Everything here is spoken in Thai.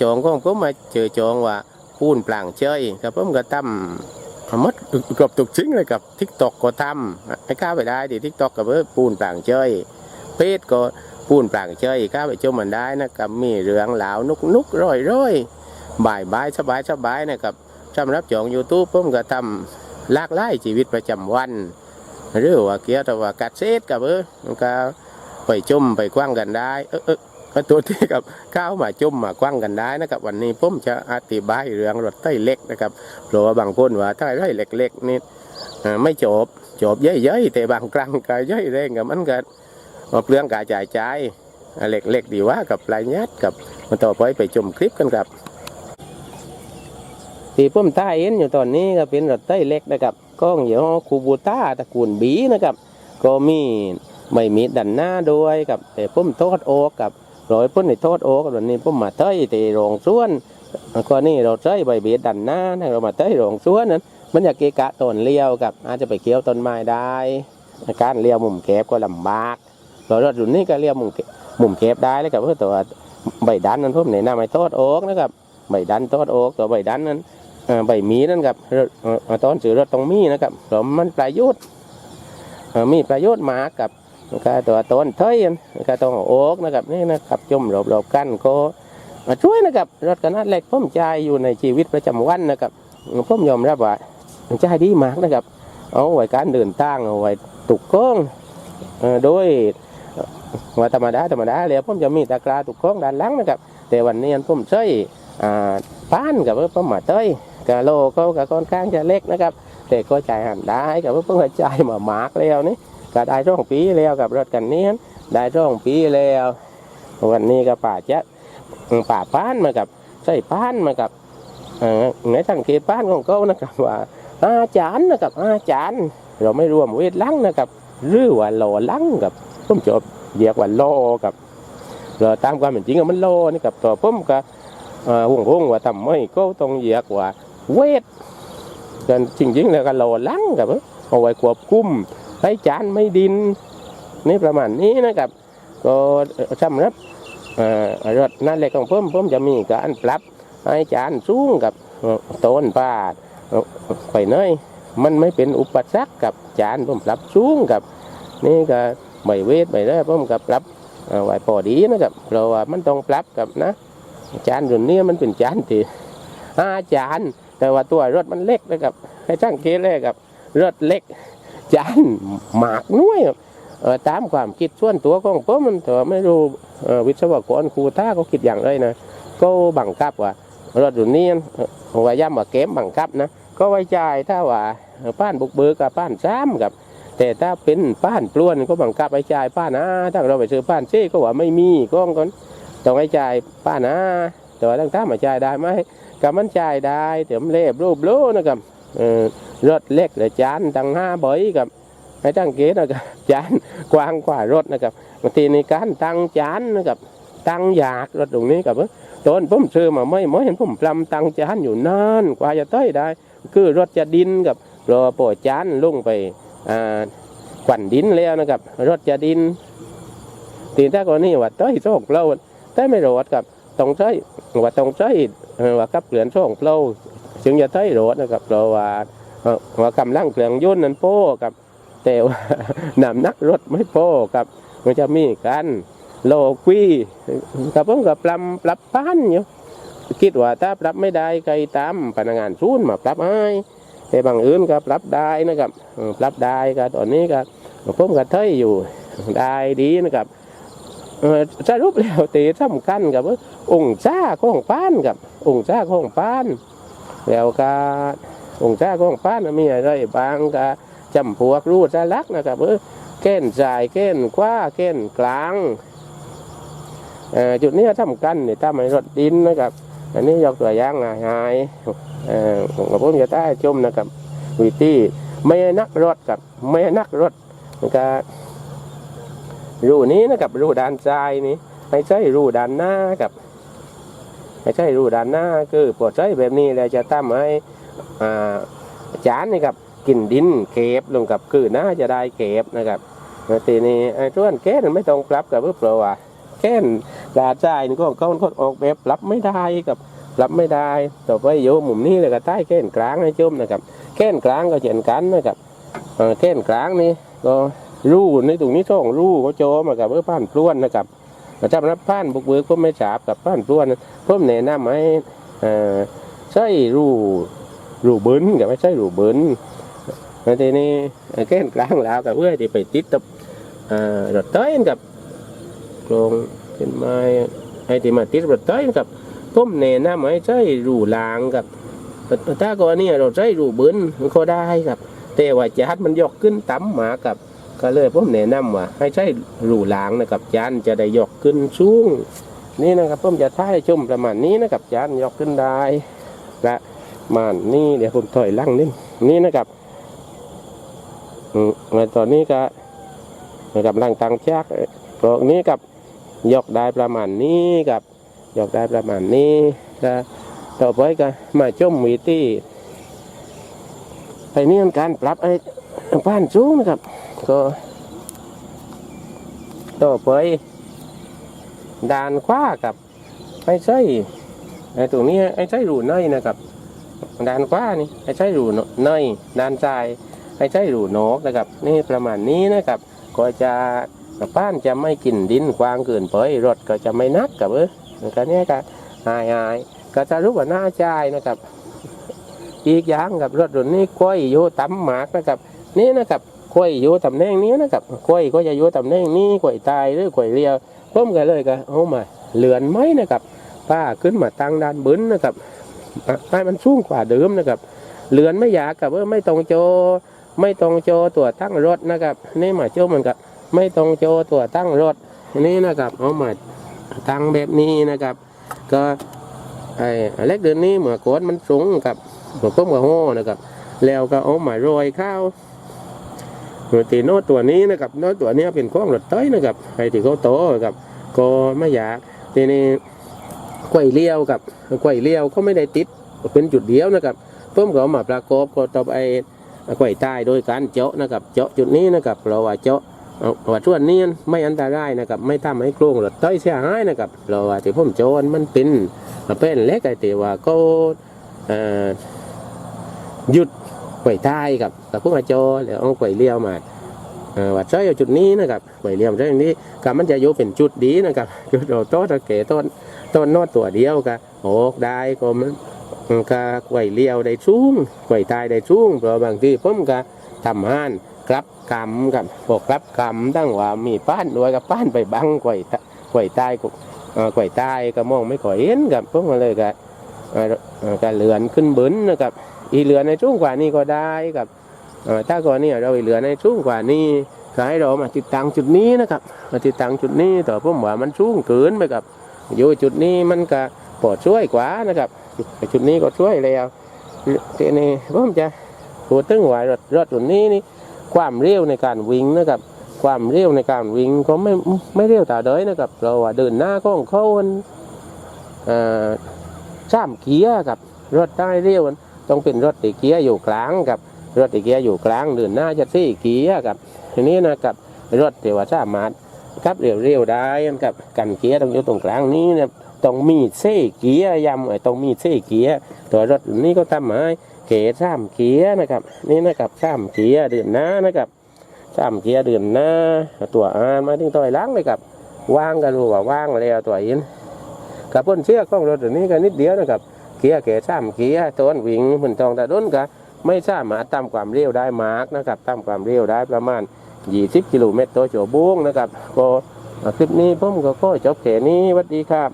จองของผมมาเจอจองว่าปูนปลางเชยกับผมก็ทำหมดกือบทุกชิ้นเลยกับทิกตอกก็ทำให้ข้าไปได้ดิทิกตอกกับเออปูนปลางเชยเพจก็ปูนปลางเชยข้าไปชมมันได้นะครับมีเรื่องหลาวนุกนุกร้อยร้อยบ่ายบายสบายสบายนะครับสำหรับจอง YouTube ผมก็ทำลากหลายชีวิตประจำวันหรือว่าเกี่ยวกับว่ากัดเซตกับเออมันก็ไปจุ่มไปกว้างกันได้ออเออ ก็ตัวที่กับข้าวมาจุ่มมากว้างกันได้นะครับ วันนี้ผมจะอธิบายเรื่องรถไต้เล็กนะครับเพราะว่าบางคนว่าถ้ไต้เล็กๆนี่ไม่จบจบเย้ยๆแต่บางครั้งก็เย้ยแรงกับมันก็เปลืองกาจ่ายใจเล็กๆดีว่ากับลายยัดกับมันต่อไปไปชมคลิปกันครับที่ผมท่ายเห็นอยู่ตอนนี้ก็เป็นรถไต้เล็กนะครับกล้องเยี่ห้อคูบูต้าตระกูลบีนะครับ ก็มีไม่มีดันหน้าด้วยกับแต่ผมโทษโอกกับ รอยพ้นในโทษโอกกับนนี้ผมมาเตยที่โรงส่วนก็นี่เราเตยใบเบียดดันหน้าเรามาเตยโรงส่วนนั้นมันอยากเกะกะต้นเลี้ยวกับอาจจะไปเกี่ยวต้นไม้ได้การเลี้ยวมุมแคบก็ลำบากรถรุ่นนี้ก็เลี้ยวมุมมุมแคบได้แล้วกับเพื่อตัวใบดันนั้นผมแนะนำให้โทษโอกนะครับใบดันโทษโอกตัวใบดันนั้นใบมีนั่นครับตอนสื่อรถตรงมีนะครับเพราะมันประโยชน์มีประโยชน์มากกับ ก็ตัวต้นเทยนก็ต้องโอ๊กนะครับนี่นะครับจมหลบๆกันก็มาช่วยนะครับรถขนาดเล็กผมใจอยู่ในชีวิตประจำวันนะครับผมยอมรับว่าใจดีมากนะครับ เอาไว้การเดินทางเอาไว้ตุกก้องโดยว่าธรรมดาธรรมดาแล้วผมจะมีตะกร้าตุกก้องด้านหลังนะครับ แต่วันนี้ผมใช้อ่าป้านกับผมมาเต้ยกะโลเขาก็ค่อนข้างจะเล็กนะครับ แต่ก็ใจหันได้กับพิ่งจ่ายมามากแล้วนี่ ก็ได้ร่องปีแล้วกับรถกันนี้ได้ร่องปีแล้ว วันนี้ก็ป่าจะป่าป้านมากับใส่ป้านมากับในทางเขตป้านของเขานะครับว่าอาจารย์นะครับอาจารย์ เราไม่รวมเวทลังนะครับหรือว่าโลลังกับผมจบเรียกว่าโลกับเราตามความเป็นจริงมันโลนี่กับตัวผมก็อ่าห่วงห่วงว่าทำไมก็ต้องเรียกว่าเวทกันจริงๆแล้วก็โลลังกับเอาไว้ควบคุม ให้จานไม่ดินนี่ประมาณนี้นะครับ ก็สำหรับรถนั่นแหละของเพิ่มเพิ่มจะมีการปรับให้จานสูงกับต้นปาดไปเนยมันไม่เป็นอุปสรรคกับจานผมปรับสูงกับ นี่ก็ไม่เวทไม่ได้ผมกับปรับเอาไว้พอดีนะครับเพราะว่ามันต้องปรับกับนะจานรุ่นนี้มันเป็นจานที่ห้าจานแต่ว่าตัวรถมันเล็กนะครับให้ช่างเกเรกับรถเล็ก จานหมากน้อยตามความคิดส่วนตัวของผมมันแต่ว่าไม่รู้วิศวกรครูท่าเขาคิดอย่างไรนะก็บังคับว่ารถรุ่นนี้เอ่อว่าย่ำว่าเกมบังคับนะก็ไว้ใจถ้าว่าป้านบุกเบิกกับป้านซ้ำกับแต่ถ้าเป็นป้านปล้วนก็บังคับไว้ใจป้านะถ้าเราไปซื้อป้านเช่ก็ว่าไม่มีก็ก็ต้องให้ใจป้านะแต่ว่าตั้งท่ามาจ่ายได้ไหมกับมันจ่ายได้แต่มันเล็บรูปโลนะครับ รถเล็กแต่จานตั้งห้าใบกับให้ตั้งเกตนะครับจานกว้างกว่ารถนะครับบางทีในการตั้งจานนะครับตั้งอยากรถตรงนี้กับตอนผมซื้อมาไม่ไม่เห็นผมปลำตั้งจานอยู่นานกว่าจะเต้ยได้ คือรถจะดินกับรอปล่อยจานลงไปอ่าขวัญดินแล้วนะครับ รถจะดินตีนถ้ากรณีว่าเต้ยโชคเราแต่ไม่รอดกับต้องใช้ว่าต้องใช้ว่ากับเกลือนช่องเปล่า ถึงจะใช้รถนะครับเพราะว่าว่ากำลังเครื่องยนต์นั้นโป้กับ แต่ว่าน้ำหนักรถไม่โป้กับ มันจะมีกันโลกีกับผมกับปรับปรับป้านอยู่คิดว่าถ้าปรับไม่ได้ใครตามพนักงานศูนมาปรับให้แต่บางอื่นก็ปรับได้นะครับปรับได้ก็ตอนนี้ก็ผมก็เทยอยู่ได้ดีนะครับสรุปแล้วตีสำคัญกับว่าองค์จ้าของป้านกับองค์จ้าของป้าน แล้วก็องค์จ้าของป้านมีอะไรบางก็จำพวกรูดสลักนะครับเออแก้นสายแก้นคว้าแก้นกลางเออจุดนี้สำคัญเนี่ยถ้าไม่รถดินนะครับ อันนี้ยกตัวอย่างง่ายๆเออผมกับผมจะได้ชมนะครับวิธีไม่นักรถกับไม่นักรถมันก็รูนี้นะครับรูด้านซ้ายนี้ไม่ใช่รูด้านหน้าครับ ไม่ใช่รูด้านหน้าคือปวดใช้แบบนี้แล้วจะทำให้จานนี่ครับกินดินเก็บลงกับคือน่าจะได้เก็บนะครับทีนี้ไอ้ส่วนแก้นไม่ต้องปรับกับเพื่อว่าแก้นกาใจายนี่ก็เขาเขาออกแบบรับไม่ได้กับรับไม่ได้ ต่อไปโยมุมนี้เลยก็ใต้แก้นกลางให้ชมนะครับแก้นกลางก็เช่นกันนะครับแก้นกลางนี่ก็รูในตรงนี้ช่องรูเขาโจมากับเพื่อผ่านพล้วนนะครับ แต่ถ้ารับผ่านบุกเบิกก็ไม่ฉาบกับผ่านพล้วนเพิ่มแนะนำให้เออใช้รูรูเบิ้นกับไม่ใช่รูเบิ้นแล้วทีนี้แก้นกลางแล้วกับเพื่อที่ไปติดกับเออรถเต้นกับโครงเป็นไม้ให้ที่มาติดรถเต้นกับผมแนะนำให้ใช้รูลางกับถ้าก่อนนี้เราใช้รูเบิ้นมันก็ได้ครับแต่ว่าจานมันยกขึ้นต่ำหมากับ ก็เลยผมแนะนำว่า ให้ใช้รูลางนะครับจานจะได้ยกขึ้นสูงนี่นะครับผมจะท้ายชมประมาณนี้นะครับจานยกขึ้นได้และมาณนี่เดี๋ยวผมถอยล่างนิดนี่นะครับอืมตอนนี้ก็นะครับล่างตังชักพวกนี้กับยกได้ประมาณนี้กับยกได้ประมาณนี้ก็ต่อไปก็มาชมวิธีไปนี่การปรับไอ้บ้านสูงนะครับ ก็ต่อไปด่านขว้ากับไอ้ใช่ไอ้ตรงนี้ไอ้ใช่รูในนะครับด่านขว้านี่ไอ้ใช่รูในด่านซ้ายไอ้ใช่รูนกนะครับ นี่ประมาณนี้นะครับ ก็จะบ้านจะไม่กินดินกวางเกินไปรถก็จะไม่นักกับเออก็เนี้ก็หายหายก็จะรู้ว่าน่าใจนะครับ อีกอย่างกับรถรุ่นนี้กล้วยอยู่ตำหมากนะครับ นี่นะครับ กล้วยอยู่ตำแหน่งนี้นะครับกล้วยก็จะอยู่ตำแหน่งนี้กล้วยตายหรือกล้วยเรียวผมก็เลยก็เอามาเหลือนไหมนะครับป้าขึ้นมาตั้งด้านบนนะครับให้มันสูงกว่าเดิมนะครับ เหลือนไม่อยากกับเออไม่ตรงโจ ไม่ตรงโจตัวตั้งรถนะครับ นี่มาโจมันกับไม่ตรงโจตัวตั้งรถนี่นะครับเอามาตั้งแบบนี้นะครับ ก็ไอ้เล็กเดือนนี้เหมือนโกดมันสูงกับเหมือนก้มกับโห่นะครับ แล้วก็เอามาโรยข้าว ตีโน้ตตัวนี้นะครับโน้ตตัวนี้เป็นข้องรถเต้ยนะครับไอ้ที่เขาโตนะครับก็ไม่อยากทีนี้กล้วยเลี้ยวกับกล้วยเลี้ยวก็ไม่ได้ติดเป็นจุดเดียวนะครับเพิ่มก็เอามาประกอบก็ต่อไปกล้วยใต้โดยการเจาะนะครับ เจาะจุดนี้นะครับเราว่าเจาะว่าส่วนนี้ไม่อันตรายนะครับ ไม่ทำให้โครงรถต้ยเสียหายนะครับเราว่าที่ผมโจรมันเป็นเป็นเล็กไอ้แต่ว่าก็หยุด ไว้ท้ายครับกับพวกมาโจแล้วเอาไว้เลี้ยวมาว่าใช้เอาจุดนี้นะครับไว้เลี้ยวใช้อย่างนี้กับมันจะอยู่เป็นจุดดีนะครับจุดเราโต้ตะเกต้นต้นนอดตัวเดียวก็โอกได้ก็มันมันก็ไว้เลี้ยวได้สูงไว้ท้ายได้สูงเพราะบางทีผมก็ทำห้านกลับกรรมกับพวกกลับกรรมตั้งว่ามีป้านด้วยกับป้านไปบังกวยตะกวยใต้กุเอ่อกวยใต้ก็มองไม่ค่อยเห็นกับพวกมาเลยกับเอ่อเอ่อก็เลือนขึ้นบนนะครับ อีเหลือในช่วงกว่านี้ก็ได้กับถ้าก่อนนี้เราอีเหลือในช่วงกว่านี้ก็ให้เรามาติดตั้งจุดนี้นะครับมาติดตั้งจุดนี้แต่ผมว่ามันสูงเกินไปกับอยู่จุดนี้มันก็ปอดช่วยกว่านะครับ จุดนี้ก็ช่วยแล้วทีนี้ผมจะพูดถึงว่ารถรถรุ่นนี้นี่ความเร็วในการวิ่งนะครับ ความเร็วในการวิ่งก็ไม่ไม่เร็วแต่เดยนะครับเราว่าเดินหน้าของเขามันเอ่อจ้ามเกียร์กับรถได้เร็วมัน ต้องเป็นรถตีเกียร์อยู่กลางกับรถตีเกียร์อยู่กลางเดินหน้าจะซี่เกียร์กับทีนี้นะครับรถที่ว่าสามารถขับเร็วๆได้กับกันเกียร์ต้องอยู่ตรงกลางนี้นะต้องมีเซ่เกียร์ย้ำไอ้ต้องมีเซ่เกียร์ตัวรถนี้ก็ทำมาให้เกตสามเกียร์นะครับนี่นะครับสามเกียร์เดือนหน้านะครับสามเกียร์เดือนหน้าตัวอานมาถึงต่อยล้างเลยครับว่างกันรู้ว่าว่างแล้วตัวอินกับพ้นเชือกของรถตัวนี้กันนิดเดียวนะครับ เกียร์เกตสามเกียร์ต้นวิ่งเหมือนทองตะด้นกะไม่สามารถตามความเร็วได้มากนะครับตามความเร็วได้ประมาณ 20 กิโลเมตรต่อชั่วโมงนะครับ ก็คลิปนี้ผมก็ก็จบแค่นี้สวัสดีครับ